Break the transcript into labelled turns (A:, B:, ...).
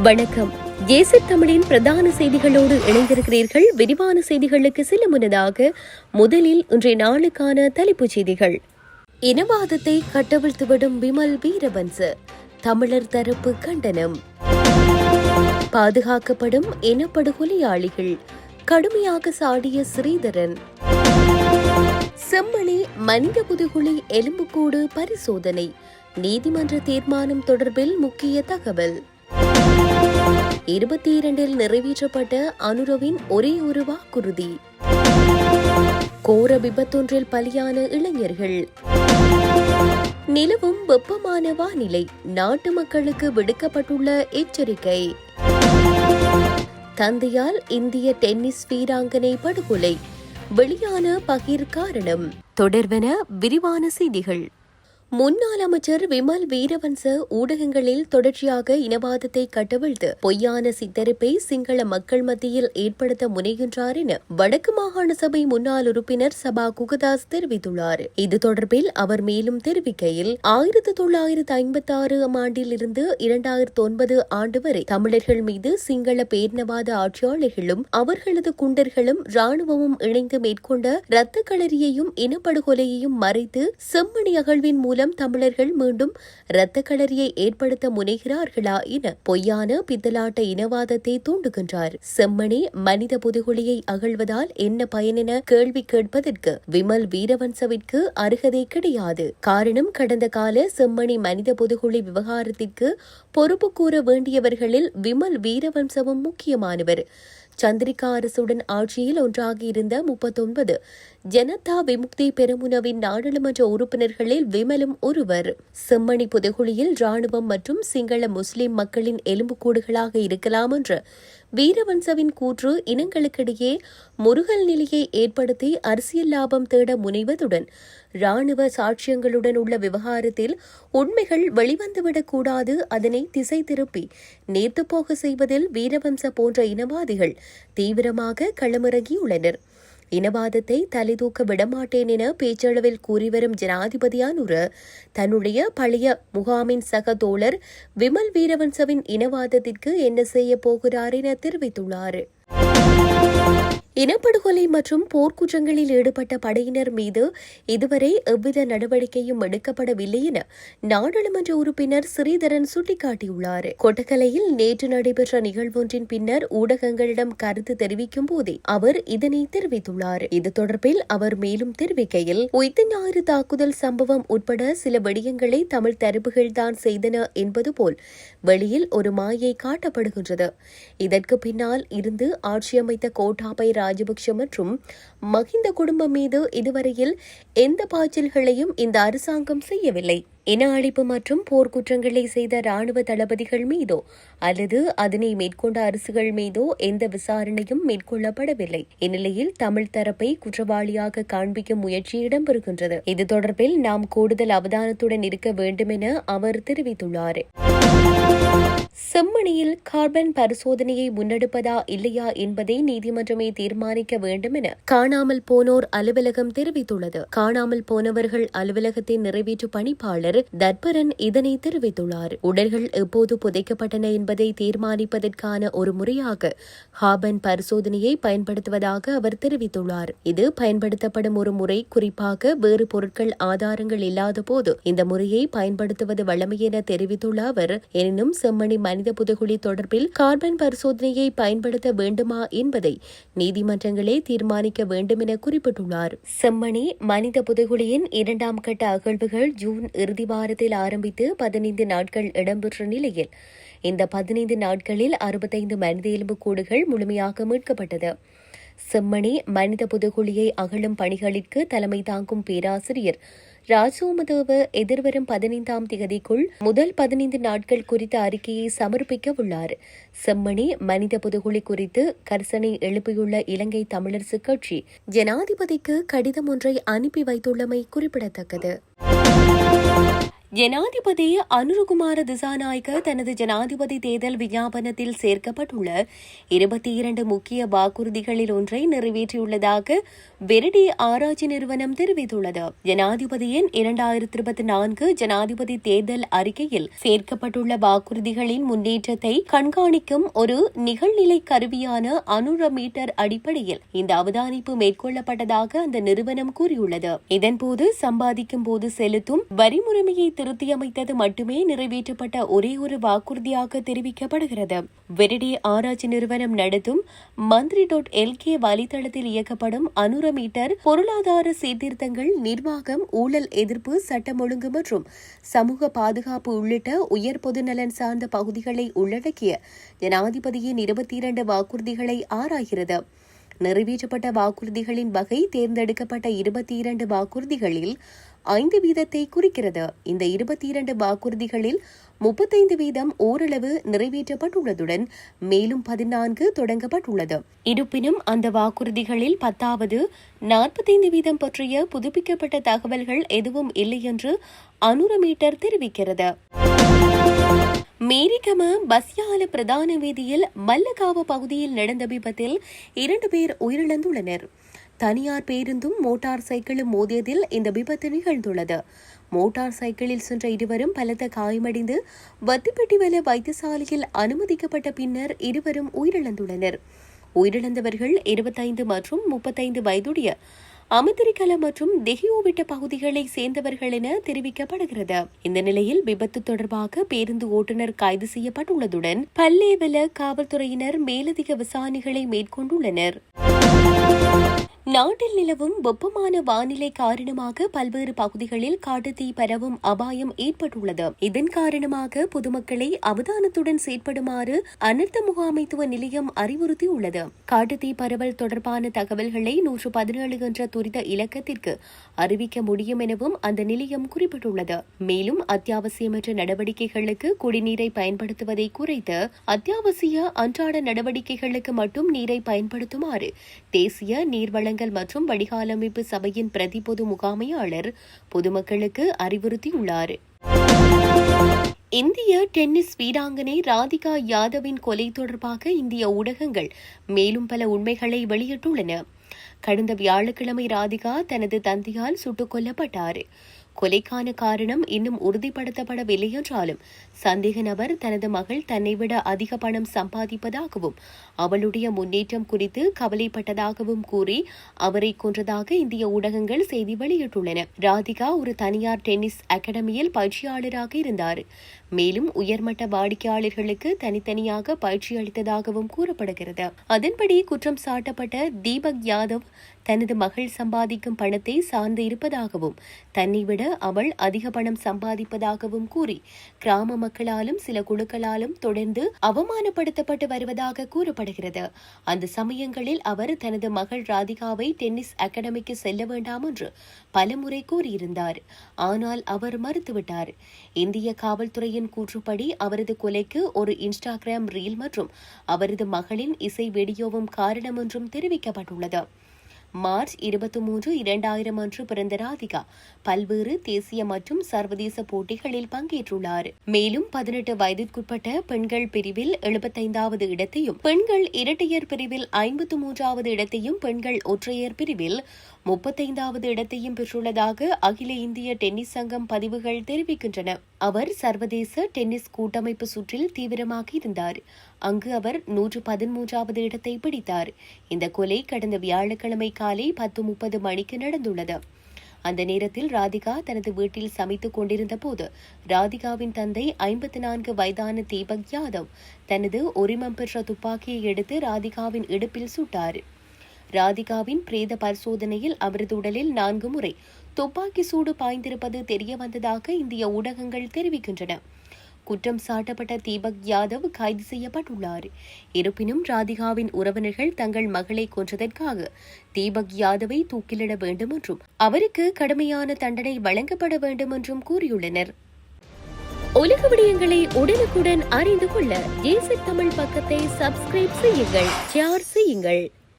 A: வணக்கம். ஏசி தமிழின் பிரதான செய்திகளோடு இணைந்திருக்கிறீர்கள். விரிவான செய்திகளுக்கு சில முன்னதாக முதலில் இன்றைய நாளுக்கான தலைப்புச் செய்திகள். இனவாதத்தை கட்டவிழ்த்துவிடும் விமல் வீரவன்ச தமிழர் தரப்பு கண்டனம். பாதுகாக்கப்படும் இனப்படுகொலையாளிகள் கடுமையாக சாடிய ஸ்ரீதரன். செம்மணி மனித புதுகுழி எலும்புக்கூடு பரிசோதனை நீதிமன்ற தீர்மானம் தொடர்பில் முக்கிய தகவல். இருபத்தி இரண்டில் நிறைவேற்றப்பட்ட அனுரவின் ஒரே ஒரு வாக்குறுதி. கோர விபத்தொன்றில் பலியான இளைஞர்கள். நிலவும் வெப்பமான வானிலை நாட்டு மக்களுக்கு விடுக்கப்பட்டுள்ள எச்சரிக்கை. தந்தையால் இந்திய டென்னிஸ் வீராங்கனை படுகொலை. வெளியான பகிர் காரணம் தொடர்வன விரிவான செய்திகள். முன்னாள் அமைச்சர் விமல் வீரவன்ச ஊடகங்களில் தொடர்ச்சியாக இனவாதத்தை கட்டவிழ்த்து பொய்யான சித்தரிப்பை சிங்கள மக்கள் மத்தியில் ஏற்படுத்த முனைகின்றார் என வடக்கு மாகாண சபை முன்னாள் உறுப்பினர் சபா குகதாஸ் தெரிவித்துள்ளார். இது தொடர்பில் அவர் மேலும் தெரிவிக்கையில் ஆயிரத்தி தொள்ளாயிரத்து ஐம்பத்தி ஆறாம் ஆண்டில் இருந்து இரண்டாயிரத்தி ஒன்பது ஆண்டு வரை தமிழர்கள் மீது சிங்கள பேரினவாத ஆட்சியாளர்களும் அவர்களது குண்டர்களும் ராணுவமும் இணைந்து மேற்கொண்ட இரத்த களரியையும் இனப்படுகொலையையும் மறைத்து செம்மணி அகழ்வின் மூலம் தமிழர்கள் மீண்டும் இரத்த களரியை ஏற்படுத்த முனைகிறார்களா என பொய்யான பித்தலாட்ட இனவாதத்தை தூண்டுகின்றார். செம்மணி மனித புதுகுழியை அகழ்வதால் என்ன பயன் என கேள்வி கேட்பதற்கு விமல் வீரவன்சவிற்கு அருகதை கிடையாது. காரணம் கடந்த கால செம்மணி மனித புதுகுழி விவகாரத்திற்கு பொறுப்பு கூற வேண்டியவர்களில் விமல் வீரவன்சவும் முக்கியமானவர். சந்திரிகா அரசுடன் ஆட்சியில் ஒன்றாகி இருந்த முப்பத்தொன்பது ஜனதா விமுக்தி பெருமுனவின் நாடாளுமன்ற உறுப்பினர்களில் விமலும் ஒருவர். செம்மணி புதைகுழியில் ராணுவம் மற்றும் சிங்கள முஸ்லிம் மக்களின் எலும்புக்கூடுகளாக இருக்கலாம் என்ற வீரவன்சவின் கூற்று இனங்களுக்கிடையே முருகல் நிலையை ஏற்படுத்தி அரசியல் லாபம் தேட முனைவதுடன் ராணுவ சாட்சியங்களுடன் உள்ள விவகாரத்தில் உண்மைகள் வெளிவந்துவிடக்கூடாது அதனை திசை திருப்பி நேர்த்துப்போக செய்வதில் வீரவம்ச போன்ற இனவாதிகள் தீவிரமாக களமிறங்கியுள்ளனர். இனவாதத்தை தலைதூக்க விடமாட்டேன் என பேச்சளவில் கூறிவரும் ஜனாதிபதியானூர் தன்னுடைய பழைய முகாமின் சக தோழர் விமல் வீரவன்சவின் இனவாதத்திற்கு என்ன செய்ய போகிறார் என தெரிவித்துள்ளார். இனப்படுகொலை மற்றும் போர்க்குற்றங்களில் ஈடுபட்ட படையினர் மீது இதுவரை எவ்வித நடவடிக்கையும் எடுக்கப்படவில்லை என நாடாளுமன்ற உறுப்பினர் ஸ்ரீதரன் சுட்டிக்காட்டியுள்ளார். கொட்டக்கலையில் நேற்று நடைபெற்ற நிகழ்வொன்றின் பின்னர் ஊடகங்களிடம் கருத்து தெரிவிக்கும் போதே அவர் இதனை தெரிவித்துள்ளார். இது தொடர்பில் அவர் மேலும் தெரிவிக்கையில் உயிர்த்த ஞாயிறு தாக்குதல் சம்பவம் உட்பட சில விடயங்களை தமிழ் தரப்புகள் தான் செய்தன என்பது போல் வெளியில் ஒரு மாயை காட்டப்படுகின்றது. இதற்கு பின்னால் இருந்து ஆட்சியமைத்த கோட்டாபை ராஜபக்ஷ மற்றும் மஹிந்த குடும்பம் மீது இதுவரையில் எந்த பாய்ச்சல்களையும் இந்த அரசாங்கம் செய்யவில்லை. இன அழிப்பு மற்றும் போர்க்குற்றங்களை செய்த ராணுவ தளபதிகள் மீதோ அல்லது அதனை மேற்கொண்ட அரசுகள் மீதோ எந்த விசாரணையும் மேற்கொள்ளப்படவில்லை. இந்நிலையில் தமிழ் தரப்பை குற்றவாளியாக காண்பிக்கும் முயற்சி இடம்பெறுகின்றது. இது தொடர்பில் நாம் கூடுதல் அவதானத்துடன் இருக்க வேண்டும் என அவர் தெரிவித்துள்ளார். செம்மணியில் கார்பன் பரிசோதனையை முன்னெடுப்பதா இல்லையா என்பதை நீதிமன்றமே தீர்மானிக்க வேண்டும் என காணாமல் போனோர் அலுவலகம் தெரிவித்துள்ளது. காணாமல் போனவர்கள் அலுவலகத்தின் நிறைவேற்று பணிப்பாளர் தர்பரன் இதனை தெரிவித்துள்ளார். உடல்கள் எப்போது புதைக்கப்பட்டன என்பதை தீர்மானிப்பதற்கான ஒரு முறையாக கார்பன் பரிசோதனையை பயன்படுத்துவதாக அவர் தெரிவித்துள்ளார். இது பயன்படுத்தப்படும் ஒரு முறை குறிப்பாக வேறு பொருட்கள் ஆதாரங்கள் இல்லாத போது இந்த முறையை பயன்படுத்துவது வழமை என தெரிவித்துள்ள அவர் எனினும் செம்மணி மனித புதைகுழி தொடர்பில் கார்பன் பரிசோதனையை பயன்படுத்த வேண்டுமா என்பதை நீதிமன்றங்களே தீர்மானிக்க வேண்டும் என குறிப்பிட்டுள்ளார். செம்மணி மனித புதைகுழியின் இரண்டாம் கட்ட அகழ்வுகள் ஜூன் இறுதி வாரத்தில் ஆரம்பித்து பதினைந்து நாட்கள் இடம்பெற்ற நிலையில் இந்த பதினைந்து நாட்களில் அறுபத்தைந்து மனித எலும்பு கூடுகள் முழுமையாக மீட்கப்பட்டது. செம்மணி மனித புதுகுழியை அகழும் பணிகளிற்கு தலைமை தாங்கும் பேராசிரியர் ராஜோமதேவ எதிர்வரும் பதினைந்தாம் தேதிக்குள் முதல் பதினைந்து நாட்கள் குறித்த அறிக்கையை சமர்ப்பிக்க உள்ளார். செம்மணி மனித புதுகுழி குறித்து கரிசனை எழுப்பியுள்ள இலங்கை தமிழரசு கட்சி ஜனாதிபதிக்கு கடிதம் ஒன்றை அனுப்பி வைத்துள்ளமை குறிப்பிடத்தக்கது. ஜனாதிபதி அனுருகுமார திசாநாயக்க தனது ஜனாதிபதி தேர்தல் விஞ்ஞாபனத்தில் சேர்க்கப்பட்டுள்ள இருபத்தி இரண்டு முக்கிய வாக்குறுதிகளில் ஒன்றை நிறைவேற்றியுள்ளதாக வெரிடி ஆராய்ச்சி நிறுவனம் தெரிவித்துள்ளது. ஜனாதிபதியின் இரண்டாயிரத்தி இருபத்தி நான்கு ஜனாதிபதி தேர்தல் அறிக்கையில் சேர்க்கப்பட்டுள்ள வாக்குறுதிகளின் முன்னேற்றத்தை கண்காணிக்கும் ஒரு நிகழ்நிலை கருவியான அனுர மீட்டர் அடிப்படையில் இந்த அவதானிப்பு மேற்கொள்ளப்பட்டதாக அந்த நிறுவனம் கூறியுள்ளது. இதன்போது சம்பாதிக்கும் போது செலுத்தும் வரி முறைமையை திருத்தியமைத்தது மட்டுமே நிறைவேற்றப்பட்ட ஒரே ஒரு வாக்குறுதியாக தெரிவிக்கப்படுகிறது. வெரிடி ஆராய்ச்சி நிறுவனம் நடத்தும் மந்திரி டாட் எல்கே வலைதளத்தில் இயக்கப்படும் அனுர மீட்டர் பொருளாதார சீர்திருத்தங்கள் நிர்வாகம் ஊழல் எதிர்ப்பு சட்டம் ஒழுங்கு மற்றும் சமூக பாதுகாப்பு உள்ளிட்ட உயர் பொதுநலன் சார்ந்த பகுதிகளை உள்ளடக்கிய ஜனாதிபதியின் இருபத்தி இரண்டு வாக்குறுதிகளை ஆராய்கிறது. நிறைவேற்றப்பட்ட வாக்குறுதிகளின் வகை தேர்ந்தெடுக்கப்பட்ட இருபத்தி இரண்டு வாக்குறுதிகளில் ஐந்து வீதத்தை குறிக்கிறது. இந்த இருபத்தி இரண்டு வாக்குறுதிகளில் முப்பத்தைந்து வீதம் ஓரளவு நிறைவேற்றப்பட்டுள்ளதுடன் மேலும் பதினான்கு தொடங்கப்பட்டுள்ளது. இருப்பினும் அந்த வாக்குறுதிகளில் பத்தாவது நாற்பத்தைந்து வீதம் பற்றிய புதுப்பிக்கப்பட்ட தகவல்கள் எதுவும் இல்லை என்று அனுர மீட்டர் தெரிவிக்கிறது. மேரிகம பஸ்யால பிரதான வீதியில் மல்லகாவ பகுதியில் நடந்த விபத்தில் இரண்டு பேர் உயிரிழந்துள்ளனர். தனியார் பேருந்தும் மோட்டார் சைக்கிளும் மோதியதில் இந்த விபத்து நிகழ்ந்துள்ளது. மோட்டார் சைக்கிளில் சென்ற இருவரும் பலத்த காயமடைந்து வத்திப்பட்டிவல வைத்தியசாலையில் அனுமதிக்கப்பட்ட பின்னர் இருவரும் உயிரிழந்துள்ளனர். உயிரிழந்தவர்கள் இருபத்தைந்து மற்றும் முப்பத்தைந்து வயதுடைய அமித்திரிகல மற்றும் தெஹியோவிட்ட பகுதிகளை சேர்ந்தவர்கள் என தெரிவிக்கப்படுகிறது. இந்த நிலையில் விபத்து தொடர்பாக பேருந்து ஓட்டுநர் கைது செய்யப்பட்டுள்ளதுடன் பல்லேவல காவல்துறையினர் மேலதிக விசாரணைகளை மேற்கொண்டுள்ளனர். நாட்டில் நிலவும் வெப்பமான வானிலை காரணமாக பல்வேறு பகுதிகளில் காட்டுத்தீ பரவும் அபாயம் ஏற்பட்டுள்ளது. இதன் காரணமாக பொதுமக்களை அவதானத்துடன் செயற்படுமாறு அனர்த்த முகாமைத்துவ நிலையம் அறிவுறுத்தியுள்ளது. காட்டுத்தீ பரவல் தொடர்பான தகவல்களை நூற்று பதினேழு என்ற துரித இலக்கத்திற்கு அறிவிக்க முடியும் எனவும் அந்த நிலையம் குறிப்பிட்டுள்ளது. மேலும் அத்தியாவசியமற்ற நடவடிக்கைகளுக்கு குடிநீரை பயன்படுத்துவதை குறைத்து அத்தியாவசிய அன்றாட நடவடிக்கைகளுக்கு மட்டும் நீரை பயன்படுத்துமாறு தேசிய நீர்வள வளங்கள் மற்றும் வடிகாலமைப்பு சபையின் பிரதி பொது முகாமையாளர் பொதுமக்களுக்கு அறிவுறுத்தியுள்ளார். இந்திய டென்னிஸ் வீராங்கனை ராதிகா யாதவின் கொலை தொடர்பாக இந்திய ஊடகங்கள் மேலும் பல உண்மைகளை வெளியிட்டுள்ளன. கடந்த வியாழக்கிழமை ராதிகா தனது தந்தையால் சுட்டுக் கொல்லப்பட்டார். கொலைக்கான காரணம் இன்னும் உறுதிப்படுத்தப்படவில்லை என்றாலும் சந்தேக நபர் தனது மகள் தன்னை விட அதிக பணம் சம்பாதிப்பதாகவும் அவளுடைய முன்னேற்றம் குறித்து கவலைப்பட்டதாகவும் கூறி அவரை கொன்றதாக இந்திய ஊடகங்கள் செய்தி வெளியிட்டுள்ளன. ராதிகா ஒரு தனியார் டென்னிஸ் அகாடமியில் பயிற்சியாளராக இருந்தார். மேலும் உயர்மட்ட வாடிக்கையாளர்களுக்கு தனித்தனியாக பயிற்சி அளித்ததாகவும் கூறப்படுகிறது. அதன்படி குற்றம் சாட்டப்பட்ட தீபக் யாதவ் தனது மகள் சம்பாதிக்கும் பணத்தை சார்ந்து இருப்பதாகவும் தன்னை விட அவள் அதிக பணம் சம்பாதிப்பதாகவும் கூறி கிராம மக்களாலும் சில குழுக்களாலும் தொடர்ந்து அவமானப்படுத்தப்பட்டு வருவதாக கூறப்படுகிறது. அந்த சமயங்களில் அவர் தனது மகள் ராதிகாவை டென்னிஸ் அகாடமிக்கு செல்ல வேண்டாம் என்று பலமுறை கூறியிருந்தார். ஆனால் அவர் மறுத்துவிட்டார். இந்திய காவல்துறையின் கூற்றுப்படி அவரது கொலைக்கு ஒரு இன்ஸ்டாகிராம் ரீல் மற்றும் அவரது மகளின் இசை வீடியோவும் காரணம் என்றும் தெரிவிக்கப்பட்டுள்ளது. மார்ச் இருபத்தி மூன்று இரண்டாயிரம் அன்று பிறந்த ராதிகா பல்வேறு தேசிய மற்றும் சர்வதேச போட்டிகளில் பங்கேற்றுள்ளார். மேலும் பதினெட்டு வயதிற்குட்பட்ட பெண்கள் பிரிவில் எழுபத்தைந்தாவது இடத்தையும் பெண்கள் இரட்டையர் பிரிவில் ஐம்பத்து மூன்றாவது இடத்தையும் பெண்கள் ஒற்றையர் பிரிவில் முப்பத்தைந்தாவது இடத்தையும் பெற்றுள்ளதாக அகில இந்திய டென்னிஸ் சங்கம் பதிவுகள் தெரிவிக்கின்றன. அவர் சர்வதேச டென்னிஸ் கூட்டமைப்பு சுற்றில் தீவிரமாக இருந்தார். அங்கு அவர் நூற்று பதிமூன்றாவது இடத்தை பிடித்தார். இந்த கொலை கடந்த வியாழக்கிழமை காலை பத்து முப்பது மணிக்கு நடந்துள்ளது. அந்த நேரத்தில் ராதிகா தனது வீட்டில் சமைத்துக் கொண்டிருந்த போது ராதிகாவின் தந்தை ஐம்பத்தி நான்கு வயதான தீபக் யாதவ் தனது உரிமம் பெற்ற துப்பாக்கியை எடுத்து ராதிகாவின் இடுப்பில் சுட்டார். ராதிகாவின் பிரேத பரிசோதனையில் அவரது உடலில் நான்கு முறை துப்பாக்கி சூடு பாய்ந்திருப்பது தெரிய வந்ததாக இந்திய ஊடகங்கள் தெரிவிக்கின்றன. குற்றம் சாட்டப்பட்ட தீபக் யாதவ் கைது செய்யப்பட்டுள்ளார். இருப்பினும் ராதிகாவின் உறவினர்கள் தங்கள் மகளை கொன்றதற்காக தீபக் யாதவை தூக்கிலிட வேண்டும் என்றும் அவருக்கு கடுமையான தண்டனை வழங்கப்பட வேண்டும் என்றும் கூறியுள்ளனர். உலக விடயங்களை உடனுக்குடன் அறிந்து கொள்ள ஜேசி தமிழ் பக்கத்தை சப்ஸ்கிரைப் செய்யுங்கள் ஷேர் செய்யுங்கள்.